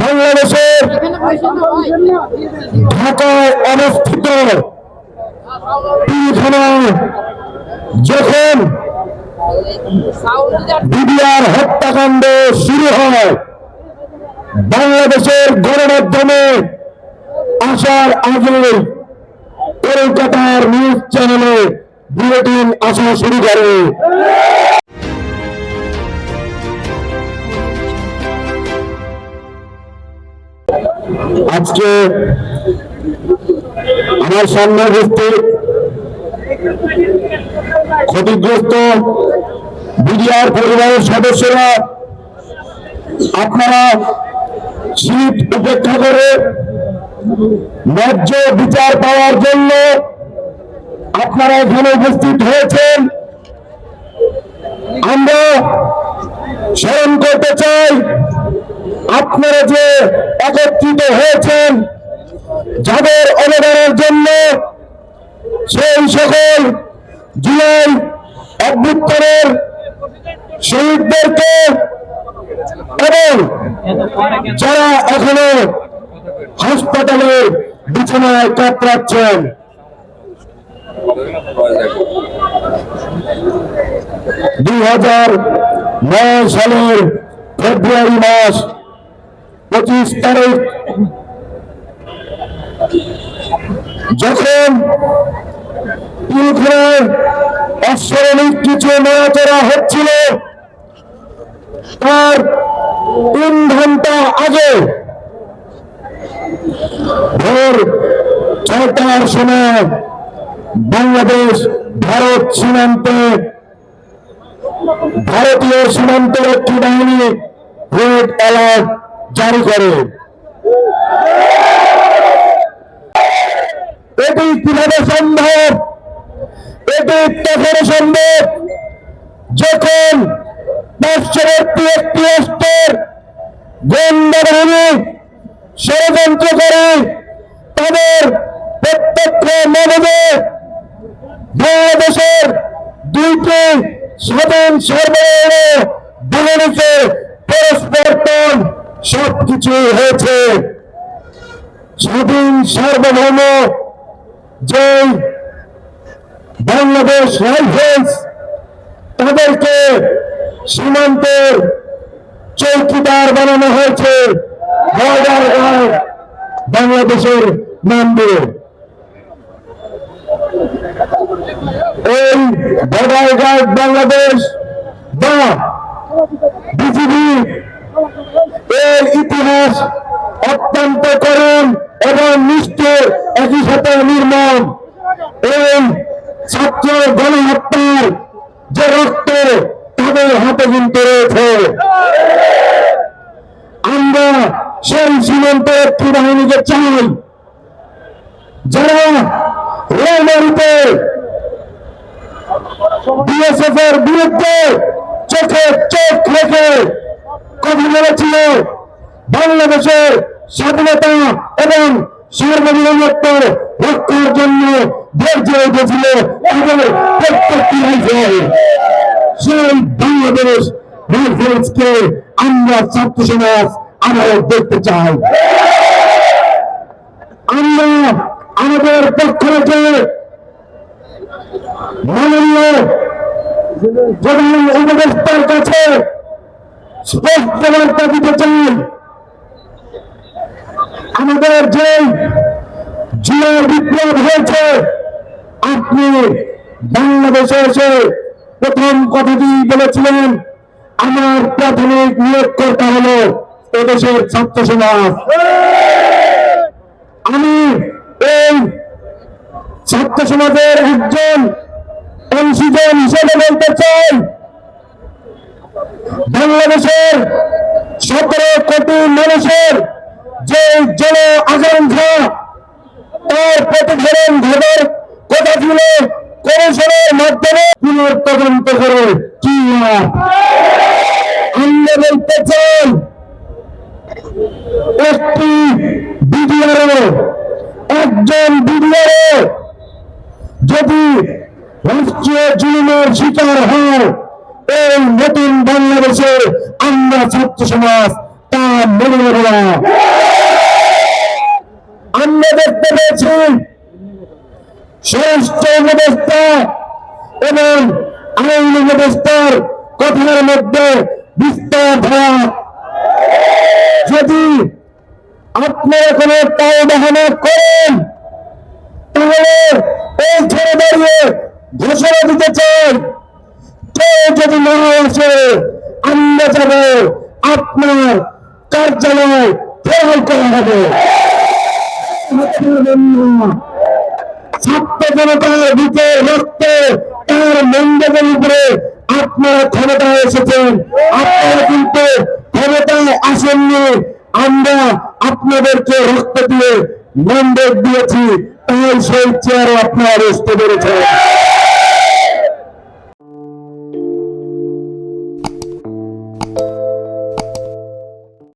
বাংলাদেশের ঢাকায় অবস্থিত যখন বিডিআর হত্যাকাণ্ড শুরু হয়। বাংলাদেশের গণমাধ্যমে আসার আগে কলকাতার নিউজ চ্যানেলে বুলেটিন আসা শুরু করে। আজকে আমার সামনে উপস্থিত ক্ষতিগ্রস্ত বিডিআর পরিবারের সদস্যরা, আপনারা শীত উপেক্ষা করে ন্যায্য বিচার পাওয়ার জন্য আপনারা এখানে উপস্থিত হয়েছেন। আমরা স্মরণ করতে চাই আপনারা যে একত্রিত হয়েছেন, যাদের অবদানের জন্য সেই সকল জুলাই অভ্যুত্তরের শহীদদেরকে এবং যারা এখনও হাসপাতালে বিছানায় কাতরাচ্ছেন। দুই হাজার নয় সালের ফেব্রুয়ারি মাস পঁচিশ তারিখ। যখন পিলখানায় অস্বাভাবিক কিছু নড়াচড়া হচ্ছিল, তার তিন ঘণ্টা আগে ভোর ছয়টার সময় বাংলাদেশ ভারত সীমান্তে ভারতীয় সীমান্তের একটি বাহিনী রেড অ্যালার্ট জারি করে। এটি কীভাবে সম্ভব? এটি তখন সম্ভব যখন পার্শ্ববর্তী একটি রাষ্ট্রের গোয়েন্দা ষড়যন্ত্র করে তাদের প্রত্যক্ষ মদদে বাংলাদেশের দুইটি স্বাধীন সরবরাহ বাহিনীকে পরস্পর সবকিছু হয়েছে। স্বাধীন সার্বভৌম যে বাংলাদেশ রাইফেলস। তাদেরকে সীমান্তের চৌকিদার বানানো হয়েছে। বাংলাদেশের নাম দিয়ে। এই বর্ডার গার্ড বাংলাদেশ বা বিজিবি এর ইতিহাস অত্যন্ত করুণ এবং নিষ্ঠুর, একই সাথে নির্মম। এই ছাত্র গণহত্যার যে রক্ত তাদের হাতে কিন্তু রয়েছে। আমরা সেই সীমান্ত একটি বাহিনীকে চাই, যারা রেলমারিতে বিএসএফ এর বিরুদ্ধে চোখে চোখ রেখে কথা বলেছিল। বাংলাদেশের স্বাধীনতা এবং সার্বভৌমত্ব রক্ষার জন্য ধৈর্য উঠেছিল তাদের প্রত্যেকটি সেই বাংলাদেশ আমরা ছাত্র সমাজ আরও দেখতে চাই। আমরা আমাদের পক্ষ থেকে মাননীয় প্রধান উপদেষ্টার কাছে স্পষ্ট দিতে চাই আমাদের যে জুয়ের বিপ্লব হয়েছে আপনি বাংলাদেশে এসে প্রথম কথাটি বলেছিলেন আমার প্রাথমিক নিয়োগকর্তা হলো এদেশের ছাত্র সমাজ আমি এই ছাত্র সমাজের একজন অংশীজন হিসেবে বলতে চাই বাংলাদেশের সতেরো কোটি মানুষের যে জন আকাঙ্ক্ষা, তার প্রতিফলন ঘটার কথা ছিল কমিশনের মাধ্যমে পুনর্তদন্ত করে কি? আমরা বলতে একটি বিডিআরও, একজন বিডিআরও যদি রাষ্ট্রীয় জুলুমের শিকার হয় এই নতুন আমরা ছাত্র সমাজ, তা না। আমরা দেখতে পেয়েছি স্বরাষ্ট্র উপদেষ্টা এবং আইন উপদেষ্টার কথার মধ্যে বিস্তার ধরা। যদি আপনারা কোনো তাও বাহানা করেন, তাহলে এই ছেড়ে দাঁড়িয়ে ঘোষণা দিতে কেউ যদি না আসে আমরা যাব আপনার কার্যালয় করা হবে। এসেছেন। আপনারা কিন্তু আমরা আপনাদেরকে রক্ত দিয়ে মন্ডল দিয়েছি, তাই সেই চেয়ারে আপনারা বসতে পেরেছেন।